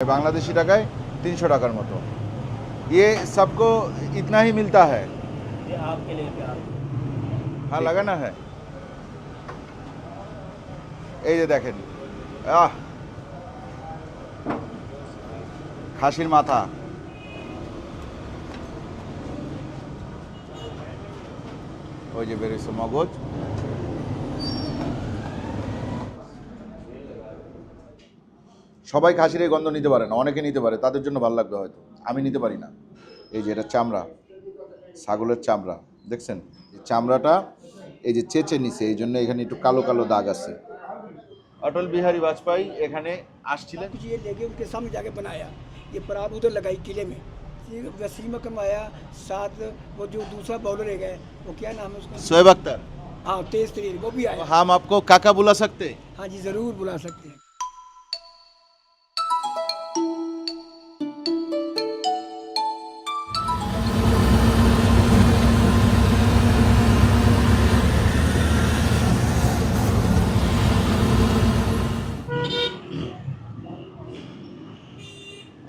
बांग्लादेशी টাকায় তিনশো টাকার মতো ये सबको इतना ही मिलता है ये आपके लिए प्यार হ্যাঁ লাগানো হ্যাঁ এই যে দেখেন আহ খাসির মাথা ওই যে বেরিয়েছে মগজ সবাই খাসির এই গন্ধ নিতে পারে না অনেকে নিতে পারে তাদের জন্য ভালো লাগবে হয়তো আমি নিতে পারি না এই যে এটা চামড়া ছাগলের চামড়া দেখছেন এই চামড়াটা এই যে চেচে নিছে এই জন্য এখানে একটু কালো কালো দাগ আছে অটল বিহারী বাজপেয়ী এখানে আসছিলেন कुछ ये लेके उनके सामने जाके बनाया ये पराब उधर लगाई किले में ये वसीम अकरम आया साथ वो जो दूसरा बॉलर है गए वो क्या नाम है उसका शोएब अख्तर हाँ तेज तरीन वो भी आया हम आपको काका बुला सकते हाँ जी ज़रूर बुला सकते हैं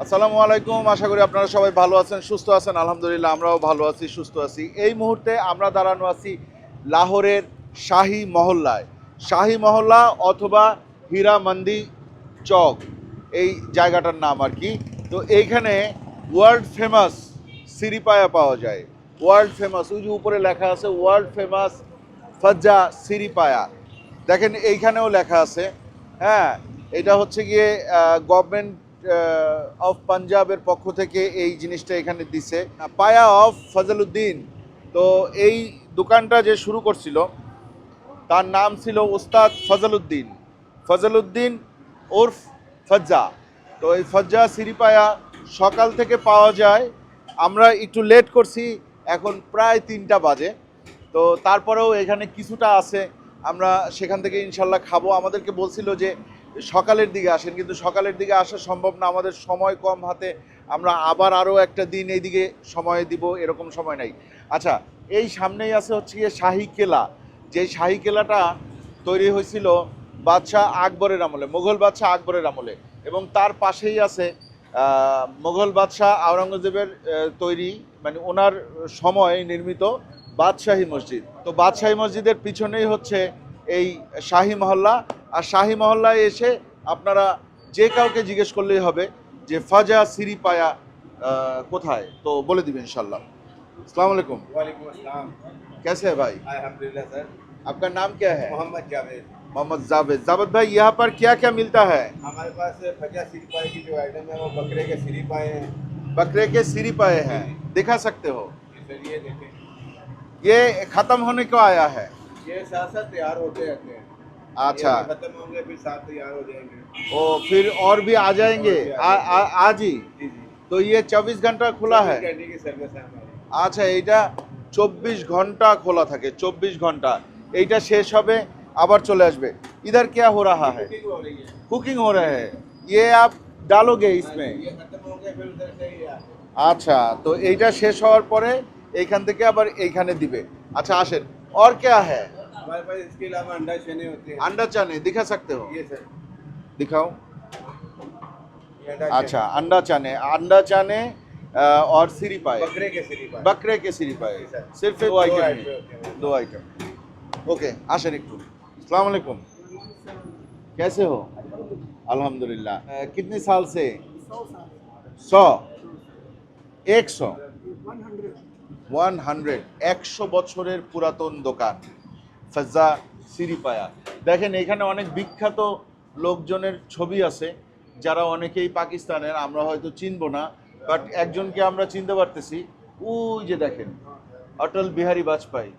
আসসালামু আলাইকুম। আশা করি আপনারা সবাই ভালো আছেন, সুস্থ আছেন। আলহামদুলিল্লাহ, আমরাও ভালো আছি, সুস্থ আছি। এই মুহূর্তে আমরা দাঁড়ানো আছি লাহোরের শাহী মহল্লায়। শাহী মহল্লা অথবা হীরা মন্দি চক, এই জায়গাটার নাম আর কি। তো এইখানে ওয়ার্ল্ড ফেমাস সিরিপায়া পাওয়া যায়। ওয়ার্ল্ড ফেমাস ওই যে উপরে লেখা আছে ওয়ার্ল্ড ফেমাস ফজ্জা সিরিপায়া। দেখেন এইখানেও লেখা আছে। হ্যাঁ এটা হচ্ছে গিয়ে গভর্নমেন্ট অফ পাঞ্জাবের পক্ষ থেকে এই জিনিসটা এখানে দিছে। পায়া অফ ফজলুদ্দিন তো এই দোকানটা যে শুরু করছিল, তার নাম ছিল ওস্তাদ ফজলুদ্দিন ফজলুদ্দিন ওরফ ফজ্জা তো এই ফজ্জা সিরিপায়া সকাল থেকে পাওয়া যায়। আমরা একটু লেট করছি, এখন প্রায় তিনটা বাজে। তো তারপরেও এখানে কিছুটা আছে। আমরা সেখান থেকে ইনশাল্লাহ খাব। আমাদেরকে বলছিল যে সকালের দিকে আসেন, কিন্তু সকালের দিকে আসা সম্ভব না। আমাদের সময় কম হাতে আমরা আবার আরও একটা দিন এইদিকে সময় দিব, এরকম সময় নাই। আচ্ছা এই সামনেই আছে হচ্ছে গিয়ে শাহী কেলা। যে শাহী কেলাটা তৈরি হয়েছিল বাদশাহ আকবরের আমলে, মুঘল বাদশাহ আকবরের আমলে। এবং তার পাশেই আছে মুঘল বাদশাহ আওরঙ্গজেবের তৈরি মানে ওনার সময় নির্মিত বাদশাহী মসজিদ। তো বাদশাহী মসজিদের পিছনেই হচ্ছে এই শাহী মহল্লা। আর শাহী মহল্লায় এসে আপনারা যে কাউকে জিজ্ঞেস করলেই হবে যে ফাজা সিরি পায়া আহ, কোথায় তো বলে দিবেন ইনশাল্লাহ আসসালামু আলাইকুম वालेकुम अस्सलाम कैसे है भाई अल्हम्दुलिल्लाह सर आपका नाम क्या है मोहम्मद जावेद मोहम्मद जावेद जावेद भाई यहाँ पर क्या क्या मिलता है हमारे पास फजा सिरी पाए की जो आइटम है वो बकरे के सिरी पाए हैं बकरे के सिरी पाए हैं दिखा सकते हो ये सर ये देखें ये खत्म होने को आया है ये साथ साथ तैयार होते रहते हैं अच्छा ये खत्म होंगे फिर साथ तैयार हो जाएंगे ओ फिर और भी आ जाएंगे आ, आ, आज ही जी जी तो ये 24 घंटा खुला है कैंडी की सर्विस है हमारी আচ্ছা এইটা চব্বিশ ঘন্টা খোলা থাকে চব্বিশ ঘন্টা এইটা শেষ হবে আবার চলে আসবে इधर क्या हो रहा है कुकिंग हो रही है कुकिंग हो रहा है ये आप डालोगे इसमें ये खत्म होंगे फिर उधर से ही आते हैं। আচ্ছা তো এইটা শেষ হওয়ার পরে এইখান থেকে আবার এইখানে দিবে আচ্ছা আসেন और क्या है हमारे पास इसके अलावा अंडा चने होते हैं अंडा चाने दिखा सकते हो ये सर दिखाओ ये अंडा अच्छा अंडा चाने अंडा चाने अ, और सिरी चने। पाए बकरे के सिरी पाए बकरे के सिरी पाए सर। सिर्फ दो दो आइटम आइटम है। होते हैं। दो आइटम ओके आशा একটু अस्सलाम वालेकुम कैसे हो अल्हम्दुलिल्लाह अ, कितने साल से सौ एक सौ ওয়ান হান্ড্রেড একশো বছরের পুরাতন দোকান সাজ্জা সিরিপায়া দেখেন, এখানে অনেক বিখ্যাত লোকজনের ছবি আছে, যারা অনেকেই পাকিস্তানের, আমরা হয়তো চিনব না, বাট একজনকে আমরা চিনতে পারতেছি। ওই যে দেখেন, অটল বিহারী বাজপেয়ী।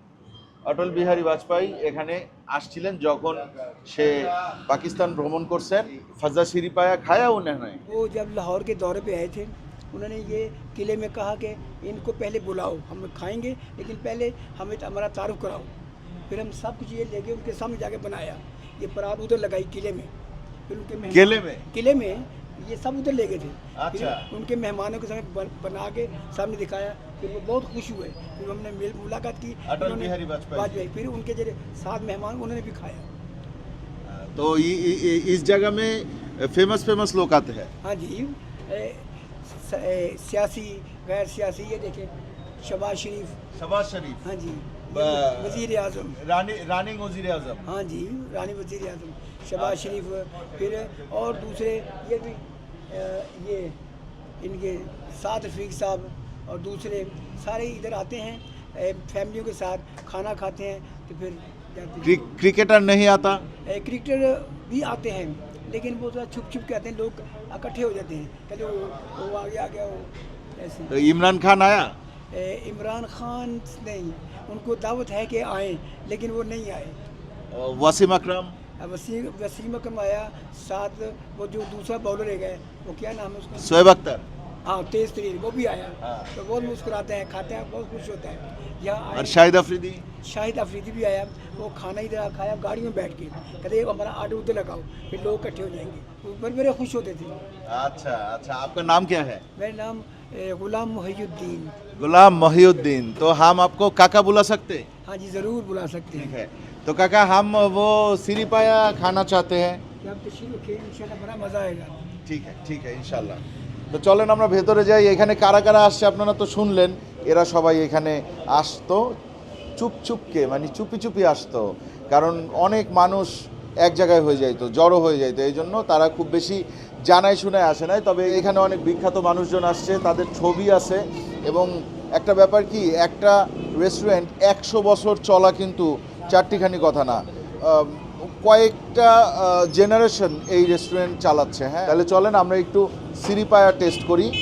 অটল বিহারী বাজপেয়ী এখানে আসছিলেন যখন সে পাকিস্তান ভ্রমণ করছেন ফজা সিরিপায়া খায়া ও वो जब लाहौर के পে আয়ে आए थे उन्होंने ये किले में कहा ইনকো इनको पहले बुलाओ हम खाएंगे लेकिन पहले हमें हमारा तारुफ फिर हम सब कुछ ये लेके उनके सामने जाके बनाया। ये परात उधर लगाई किले में। फिर उनके केले में? किले में ये सब उधर ले गए थे। अच्छा। उनके मेहमानों के सामने बना के सामने दिखाया। फिर वो बहुत खुश हुए। फिर हमने मिल मुलाकात की। अटल बिहारी वाजपेयी। फिर उनके जो सात मेहमान उन्होंने भी खाया। तो इ- इ- इ- इस जगह में फ़ेमस फ़ेमस लोग आते हैं। हाँ जी। ए, स- ए, सियासी गैर सियासी ये देखें। शबाज शरीफ। शबाज शरीफ। हाँ जी। वज़ीर आज़म। रानी रानी वज़ीर आज़म। हाँ जी रानी वज़ीर आज़म शबाज शरीफ फिर और दूसरे ये भी ये इनके साद रफीक साहब और दूसरे सारे इधर आते हैं फैमिलियों के साथ खाना खाते हैं तो फिर जाते हैं। क्रिकेटर नहीं आता? क्रिकेटर भी आते हैं लेकिन वो थोड़ा छुप छुप के आते हैं लोग इकट्ठे हो जाते हैं कहते वो वो आ गया आ गया वो ऐसे। तो इमरान खान आया? इमरान खान नहीं उनको दावत है कि आए लेकिन वो नहीं आए। वसीम अक्रम? वसीम वसीम अकरम आया साथ वो जो दूसरा बॉलर है गए वो क्या नाम है उसका? शोएब अख्तर। हाँ तेज तरीर वो भी आया। हाँ। तो बहुत मुस्कुराते हैं खाते हैं बहुत खुश होते हैं। यहाँ शाहिद अफरीदी? शाहिद अफरीदी भी आया वो खाना ही खाया गाड़ी में बैठ के। कहते हमारा आटे उधर लगाओ फिर लोग इकट्ठे हो जाएँगे। बड़े बड़े खुश होते थे। अच्छा अच्छा आपका नाम क्या है? मेरा नाम गुलाम मोहुद्दीन गुलाम मोहुद्दीन तो हम आपको काका बुला सकते? हाँ जी ज़रूर बुला सकते हैं। है। तो काका हम वो सीरी पाया खाना चाहते हैं। आप बड़ा मज़ा आएगा। ठीक है ठीक है इनशाला তো চলেন আমরা ভেতরে যাই। এখানে কারা কারা আসছে আপনারা তো শুনলেন। এরা সবাই এখানে আসতো। চুপ চুপকে মানে চুপি চুপি আসতো। কারণ অনেক মানুষ এক জায়গায় হয়ে যাইতো, জড়ো হয়ে যাইতো। এই জন্য তারা খুব বেশি জানাই শুনে আসে নাই। তবে এখানে অনেক বিখ্যাত মানুষজন আসছে, তাদের ছবি আছে। এবং একটা ব্যাপার কি, একটা রেস্টুরেন্ট একশো বছর চলা কিন্তু চারটিখানি কথা না। কয়েকটা জেনারেশন এই রেস্টুরেন্ট চালাচ্ছে হ্যাঁ তাহলে চলেন আমরা একটু সিরিপায়া টেস্ট করি আহ,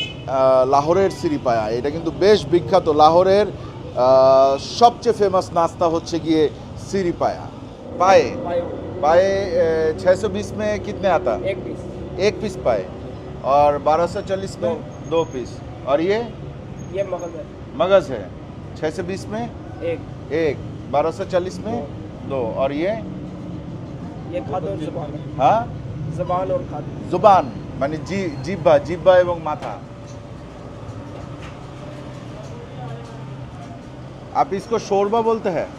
লাহোরের সিরিপায়া এটা কিন্তু বেশ বিখ্যাত লাহোরের আহ, সবচেয়ে ফেমাস নাস্তা হচ্ছে গিয়ে সিরিপায়া পায়ে পায়ে छः सौ बीस में कितने आता एक पीस एक पीस पाए और बारह सौ चालीस में दो पीस और ये ये मगज है मगज है छः सौ बीस में एक एक बारह सौ चालीस में दो और ये হ্যাঁ জুবান মানে জিব্বা জিব্বা এবং মাথা আপনি ইসকো শোরবা বলতে হ্যাঁ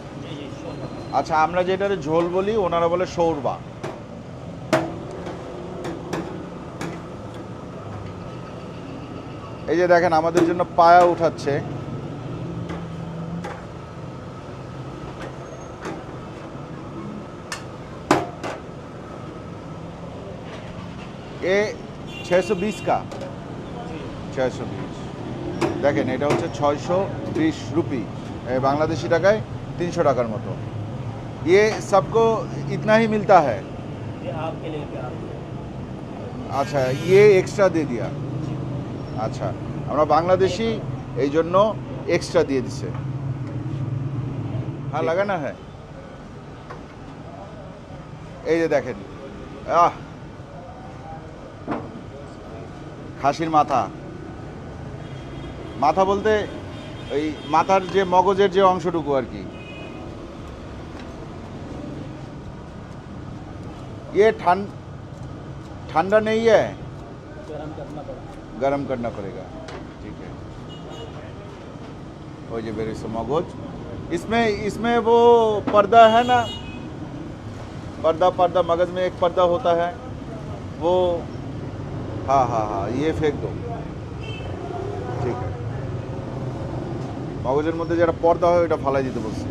আচ্ছা আমরা যেটা ঝোল বলি ওনারা বলে শোরবা। এই যে দেখেন আমাদের জন্য পায়া উঠাচ্ছে। ছয়শো বিশ কা ছয়শো বিশ দেখেন এটা হচ্ছে ছয়শো বিশ রুপি এ, বাংলাদেশি টাকায় তিনশো টাকার মতো ये सबको इतना ही मिलता है ये आपके लिए प्यार আচ্ছা ইয়ে এক্সট্রা দিয়ে দিয়া আচ্ছা আমরা বাংলাদেশি এই জন্য এক্সট্রা দিয়ে দিছে হ্যাঁ লাগানো হ্যাঁ এই যে দেখেন আহ খাসির মাথা মাথা বলতে ওই মাথার যে মগজের যে অংশটুকু আর কি ये ठंड ठंडा नहीं है गर्म करना पड़ा गरम करना पड़ेगा ठीक है वो ये मेरे से मगज इसमें इसमें वो पर्दा है ना पर्दा पर्दा मगज में एक पर्दा होता है वो हाँ हाँ हाँ ये फेंक दो ঠিক আছে মগজের মধ্যে যেটা পর্দা হয় ওটা ফালাই দিতে বলছি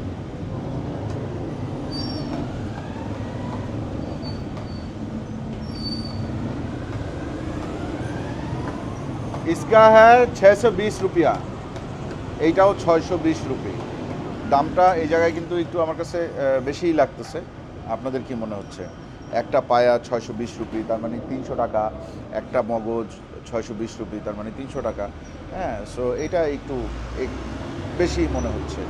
इसका है छः सौ बीस रुपया এইটাও ছয়শো বিশ রুপি দামটা এই জায়গায় কিন্তু একটু আমার কাছে আহ, বেশিই লাগতেছে আপনাদের কি মনে হচ্ছে একটা পায়া ছয়শো বিশ রুপি তার মানে তিনশো টাকা একটা মগজ ছয়শো বিশ রুপি তার মানে তিনশো টাকা হ্যাঁ সো এটা একটু এক- বেশি মনে হচ্ছে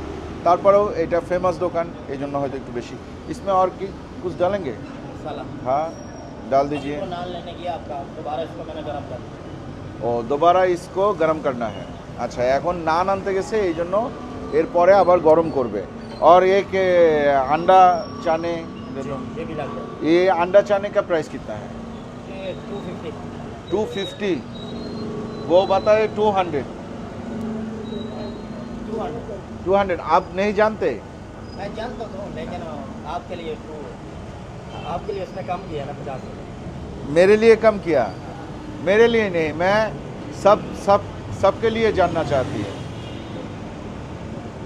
তারপরেও এটা ফেমাস দোকান এই জন্য হয়তো একটু বেশি इसमें और কি कुछ डालेंगे मसाला हाँ डाल दीजिए इसको नान लेने की आपका दोबारा इसको मैंने गर्म कर दिया ও দোবারা ইসকো গরম করনা হ্যাঁ আচ্ছা এখন নান আনতে গেছে এই জন্য এরপরে আবার গরম করবে और एक ए, अंडा चाने दे दो। ये अंडा चाने का प्राइस कितना है? टू फिफ्टी वो बताए टू हंड्रेड टू हंड्रेड आप नहीं जानते? मैं जानता हूँ लेकिन आपके लिए आपके लिए इसने कम किया ना पचास मेरे लिए कम किया? मेरे लिए नहीं मैं सब सब सबके लिए जानना चाहती है।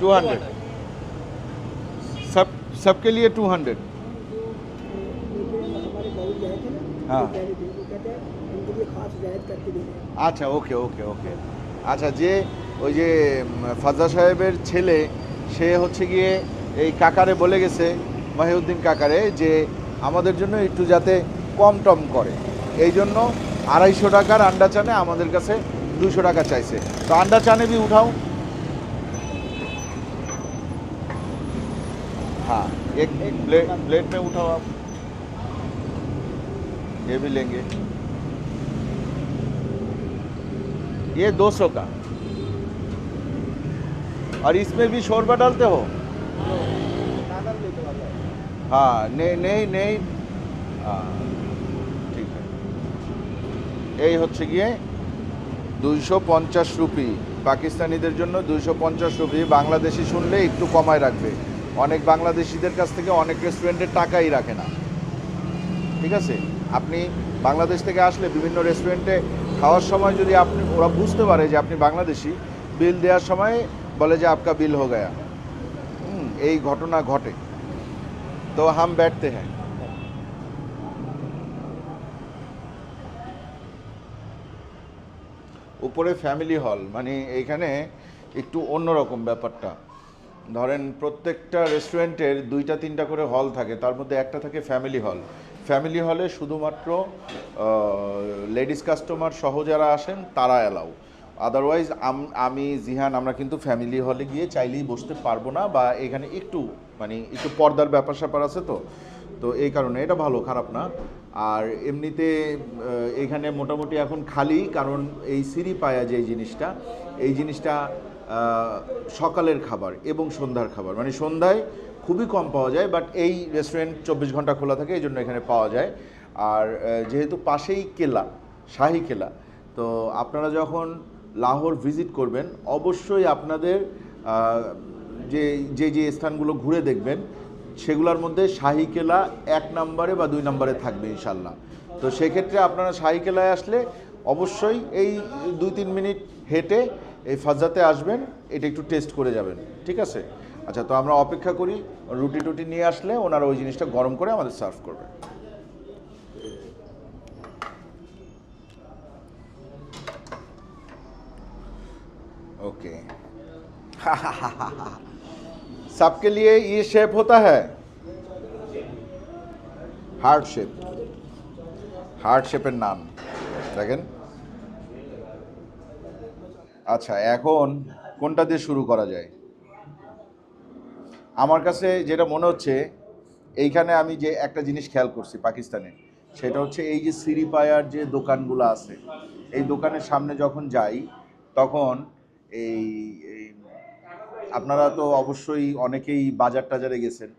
टू हंड्रेड सब सबके लिए टू हंड्रेड देंगे আচ্ছা ওকে ওকে ওকে আচ্ছা যে ওই যে উম, ফাজা সাহেবের ছেলে সে হচ্ছে গিয়ে এই কাকারে বলে গেছে মাহিউদ্দিন কাকারে যে আমাদের জন্য একটু যাতে কম টম করে এই জন্য আড়াইশো টাকার আন্ডা চানে আমাদের কাছে দুশো টাকা চাইছে তো আন্ডা চানে भी उठाओ हाँ एक एक प्लेट प्लेट में उठाओ आप ये भी लेंगे ये 200 का और इसमें भी शोरबा डालते हो हाँ नहीं नहीं नहीं हाँ ঠিক আছে এই হচ্ছে গিয়ে দুইশো পঞ্চাশ রুপি পাকিস্তানিদের জন্য দুইশো পঞ্চাশ রুপি বাংলাদেশি শুনলে একটু কমায় রাখবে অনেক বাংলাদেশিদের কাছ থেকে অনেক রেস্টুরেন্টে টাকাই রাখে না ঠিক আছে আপনি বাংলাদেশ থেকে আসলে বিভিন্ন রেস্টুরেন্টে খাওয়ার সময় যদি আপনি, ওরা বুঝতে পারে যে আপনি বাংলাদেশি বিল দেওয়ার সময় বলে যে আপকা বিল হো গয়া। এই ঘটনা ঘটে। তো হাম ব্যাটতে হ্যাঁ উপরে ফ্যামিলি হল মানে এইখানে একটু অন্যরকম ব্যাপারটা। ধরেন প্রত্যেকটা রেস্টুরেন্টের দুইটা, তিনটা করে হল থাকে, তার মধ্যে একটা থাকে ফ্যামিলি হল ফ্যামিলি হলে শুধুমাত্র লেডিস কাস্টমার সহ যারা আসেন, তারা অ্যালাউ আদারওয়াইজ আমি জিহান, আমরা কিন্তু ফ্যামিলি হলে গিয়ে চাইলেই বসতে পারব না বা এখানে একটু মানে একটু পর্দার ব্যাপার স্যাপার আছে তো। তো এই কারণে এটা ভালো, খারাপ না। আর এমনিতে এখানে মোটামুটি এখন খালি, কারণ এই সিঁড়ি পায়া যে জিনিসটা, এই জিনিসটা সকালের খাবার এবং সন্ধ্যার খাবার। মানে সন্ধ্যায় খুবই কম পাওয়া যায় বাট এই রেস্টুরেন্ট চব্বিশ ঘণ্টা খোলা থাকে এই জন্য এখানে পাওয়া যায়। আর যেহেতু পাশেই কেলা, শাহী কেলা, তো আপনারা যখন লাহোর ভিজিট করবেন, অবশ্যই আপনাদের যে যে যে স্থানগুলো ঘুরে দেখবেন, সেগুলোর মধ্যে শাহী কেলা এক নম্বরে বা দুই নম্বরে থাকবে ইনশাল্লাহ তো সেক্ষেত্রে আপনারা শাহী কেলায় আসলে অবশ্যই এই দুই তিন মিনিট হেঁটে এই ফাজাতে আসবেন, এটা একটু টেস্ট করে যাবেন, ঠিক আছে? আচ্ছা তো আমরা অপেক্ষা করি রুটি টুটি নিয়ে আসলে ওনারা ওই জিনিসটা গরম করে আমাদের সার্ভ করবে ओके सबके लिए ये शेप होता है हार्ट शेप হার্ট শেপের নান দেখেন আচ্ছা এখন কোনটা দিয়ে শুরু করা যায় আমার কাছে যেটা মনে হচ্ছে, এইখানে আমি যে একটা জিনিস খেয়াল করছি পাকিস্তানে, সেটা হচ্ছে এই যে সিরিপায়ার যে দোকানগুলো আছে, এই দোকানের সামনে যখন যাই, তখন এই আপনারা তো অবশ্যই অনেকেই বাজার টাজারে গেছেন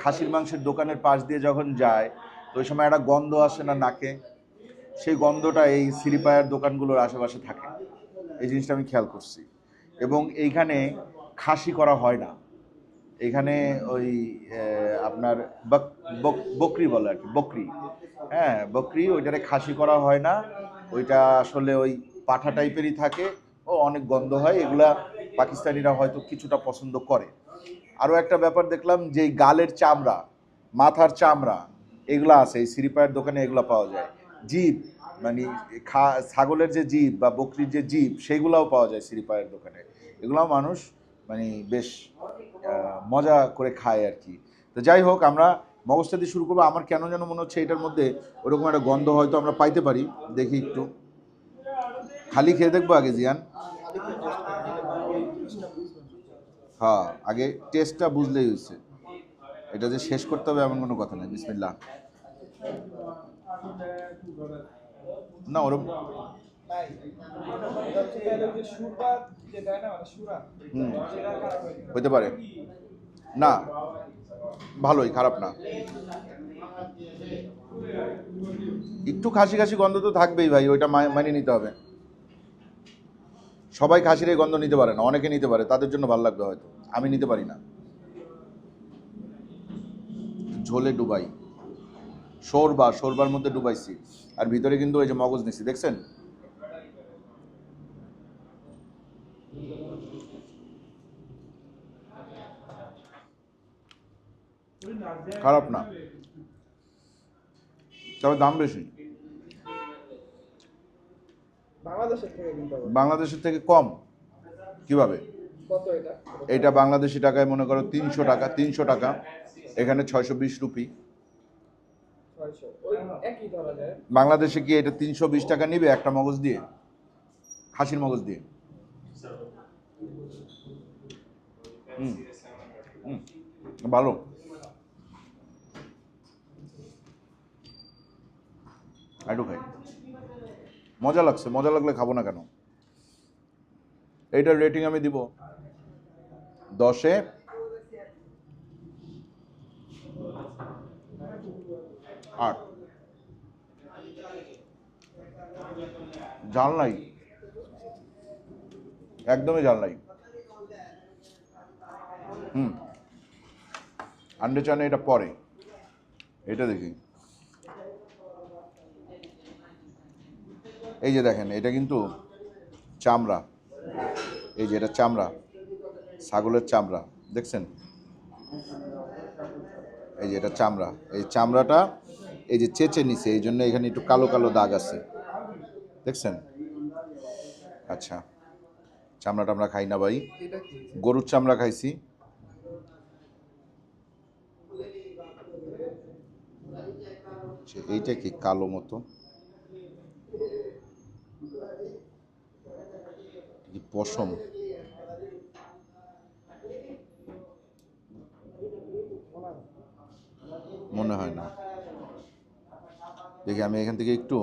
খাসির মাংসের দোকানের পাশ দিয়ে যখন যায়, তো ওই সময় একটা গন্ধ আসে না নাকে, সেই গন্ধটা এই সিরিপায়ার দোকানগুলোর আশেপাশে থাকে। এই জিনিসটা আমি খেয়াল করছি। এবং এইখানে খাসি করা হয় না। এখানে ওই আপনার বক- বক- বকরি বলে আর কি, বকরি। হ্যাঁ বকরি, ওইটারে খাসি করা হয় না। ওইটা আসলে ওই পাঠা টাইপেরই থাকে। ও, অনেক গন্ধ হয়। এগুলা পাকিস্তানিরা হয়তো কিছুটা পছন্দ করে। আরও একটা ব্যাপার দেখলাম যে, গালের চামড়া, মাথার চামড়া, এগুলা আছে। এই সিরিপায়ের দোকানে এগুলা পাওয়া যায়। জীব মানে খা, ছাগলের যে জীব বা বকরির যে জীব, সেগুলাও পাওয়া যায় সিরিপায়ের দোকানে। এগুলাও মানুষ মানে বেশ মজা করে খায় আর কি। তো যাই হোক, আমরা মগজটা দিয়ে শুরু করব। আমার কেন যেন মনে হচ্ছে এটার মধ্যে ওরকম একটা গন্ধ হয়তো আমরা পাইতে পারি। দেখি একটু। খালি খেয়ে দেখব আগে, জিয়ান। হ্যাঁ আগে টেস্টটা বুঝলেই হয়েছে। এটা যে শেষ করতে হবে এমন কোনো কথা নেই বিসমিল্লাহ। না ওরকম হুম। হইতে পারে। না ভালোই খারাপ না। একটু খাসি খাসি গন্ধ তো থাকবেই ভাই ওইটা মানিয়ে নিতে হবে। সবাই খাসির এই গন্ধ নিতে পারে না অনেকে নিতে পারে তাদের জন্য ভালো লাগবে হয়তো আমি নিতে পারি না। ঝোলে ডুবাই শোরবা শোরবার মধ্যে ডুবাইছি আর ভিতরে কিন্তু ওই যে মগজ নিছি দেখছেন? খারাপ না। তবে দাম বেশি। বাংলাদেশের থেকে কম। কীভাবে? এটা? বাংলাদেশি টাকায় মনে করো তিনশো টাকা তিনশো টাকা। এখানে ছয়শো বিশ রুপি। বাংলাদেশে কি এটা তিনশো বিশ টাকা নিবে একটা মগজ দিয়ে? খাসির মগজ দিয়ে হুম হুম, ভালো। একটু খাই। মজা লাগছে, মজা লাগলে খাব না কেন? এইটার রেটিং আমি দিব দশে। আট। জাল নাই। একদমই জাল নাই। হুম। আন্ডে চানে এটা পরে। এটা দেখি। এই যে দেখেন, এটা কিন্তু চামড়া। এই যে এটা চামড়া, ছাগলের চামড়া, দেখছেন? এই যে এটা চামড়া। এই চামড়াটা এই যে চেচে নিছে, এই জন্য এখানে একটু কালো কালো দাগ আছে। দেখছেন? আচ্ছা চামড়াটা আমরা খাই না ভাই। গরুর চামড়া খাইছি। আচ্ছা, এইটা কি কালো মতো? পশম? মনে হয় না। দেখি আমি এখান থেকে একটু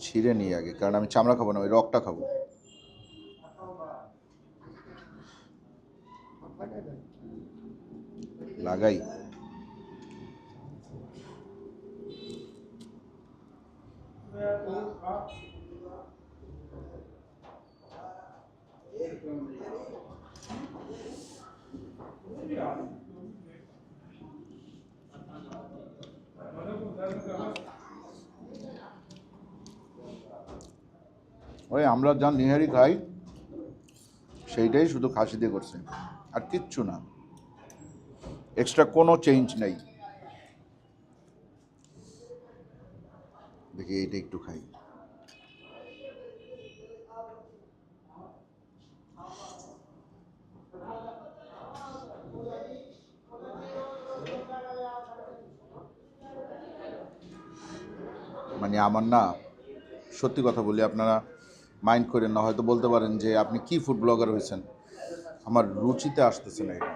ছিঁড়ে নিই আগে কারণ আমি চামড়া খাব না ওই রকটা খাব। লাগাই। ওই আমরা যা নিহারি খাই, সেইটাই শুধু খাসি দিয়ে করছে। আর কিচ্ছু না। এক্সট্রা কোনো চেঞ্জ নেই। দেখি এইটা একটু খাই। মানে আমার না, সত্যি কথা বলি, আপনারা মাইন্ড করেন না, হয়তো বলতে পারেন যে আপনি কি ফুড ব্লগার হয়েছেন? আমার রুচিতে আসতেছে না এটা।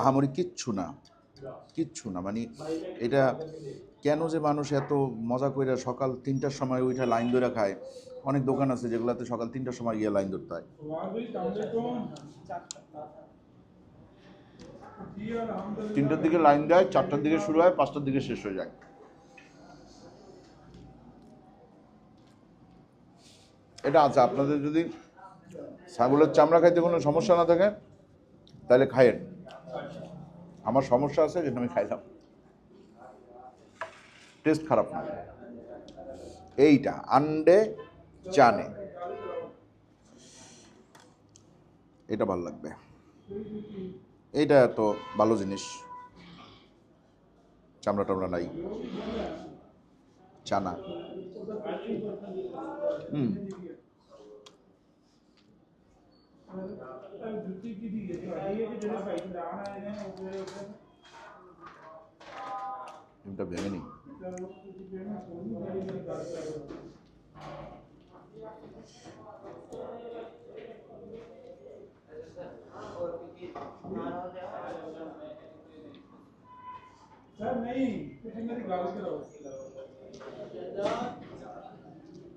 আহামরি কিচ্ছু না কিচ্ছু না মানে এটা কেন যে মানুষ এত মজা করে সকাল তিনটার সময় ওইটা লাইন ধরে খায় অনেক দোকান আছে যেগুলোতে সকাল তিনটার সময় গিয়ে লাইন ধরতে হয়। তিনটার দিকে লাইন দেয়, চারটার দিকে শুরু হয়, পাঁচটার দিকে শেষ হয়ে যায়। এটা আছে, আপনাদের যদি ছাগলের চামড়া খাইতে কোনো সমস্যা না থাকে, তাহলে খাইয়েন। আমার সমস্যা আছে যেটা আমি খাইলাম। টেস্ট খারাপ না। এইটা, আন্ডে চানে এটা ভালো লাগবে। এইটা তো ভালো জিনিস। চামড়া টামড়া নাই। চানা। হুম। ডিমটা ভেঙে নি।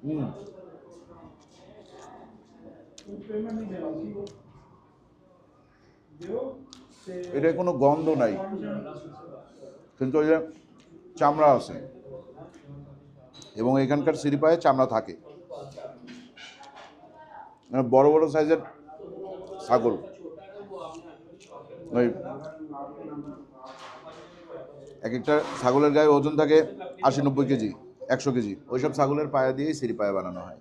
হুম এটা কোনো গন্ধ নাই কিন্তু ওই চামড়া আছে এবং এখানকার সিরিপায়ে চামড়া থাকে বড় বড় সাইজের ছাগল। ওই এক একটা ছাগলের গায়ে ওজন থাকে আশি নব্বই কেজি, একশো কেজি। ওইসব ছাগলের পায়া দিয়েই সিঁড়ি পায়া বানানো হয়।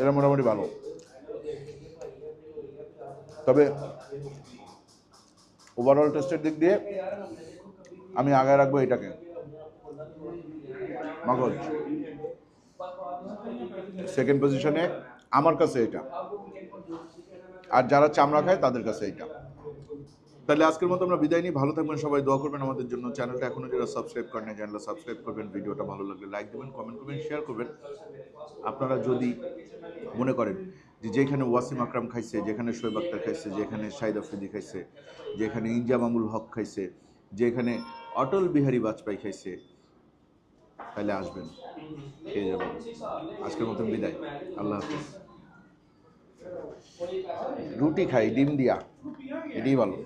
এটা মোটামুটি ভালো। তবে ওভারঅল টেস্টের দিক দিয়ে আমি আগায় রাখব এটাকে। মগজ সেকেন্ড পজিশনে আমার কাছে এটা। আর যারা চামড়া খায়, তাদের কাছে এটা। তাহলে আজকের মতো আমরা বিদায় নিই। ভালো থাকবেন সবাই, দোয়া করবেন আমাদের জন্য। চ্যানেলটা এখনও যারা সাবস্ক্রাইব করেন চ্যানেলটা সাবস্ক্রাইব করবেন। ভিডিওটা ভালো লাগলে লাইক দেবেন কমেন্ট করবেন শেয়ার করবেন। আপনারা যদি মনে করেন যেখানে ওয়াসিম আকরাম খাইছে, যেখানে শোয়েব আক্তার খাইছে, যেখানে শাহিদ আফ্রিদি খাইছে, যেখানে ইনজামামুল হক খাইছে, যেখানে অটল বিহারী বাজপেয়ী খাইছে, তাহলে আসবেন, খেয়ে যাবেন। আজকের মতন বিদায়। আল্লাহ হাফিজ। রুটি খাই, ডিম দিয়া। এটাই ভালো।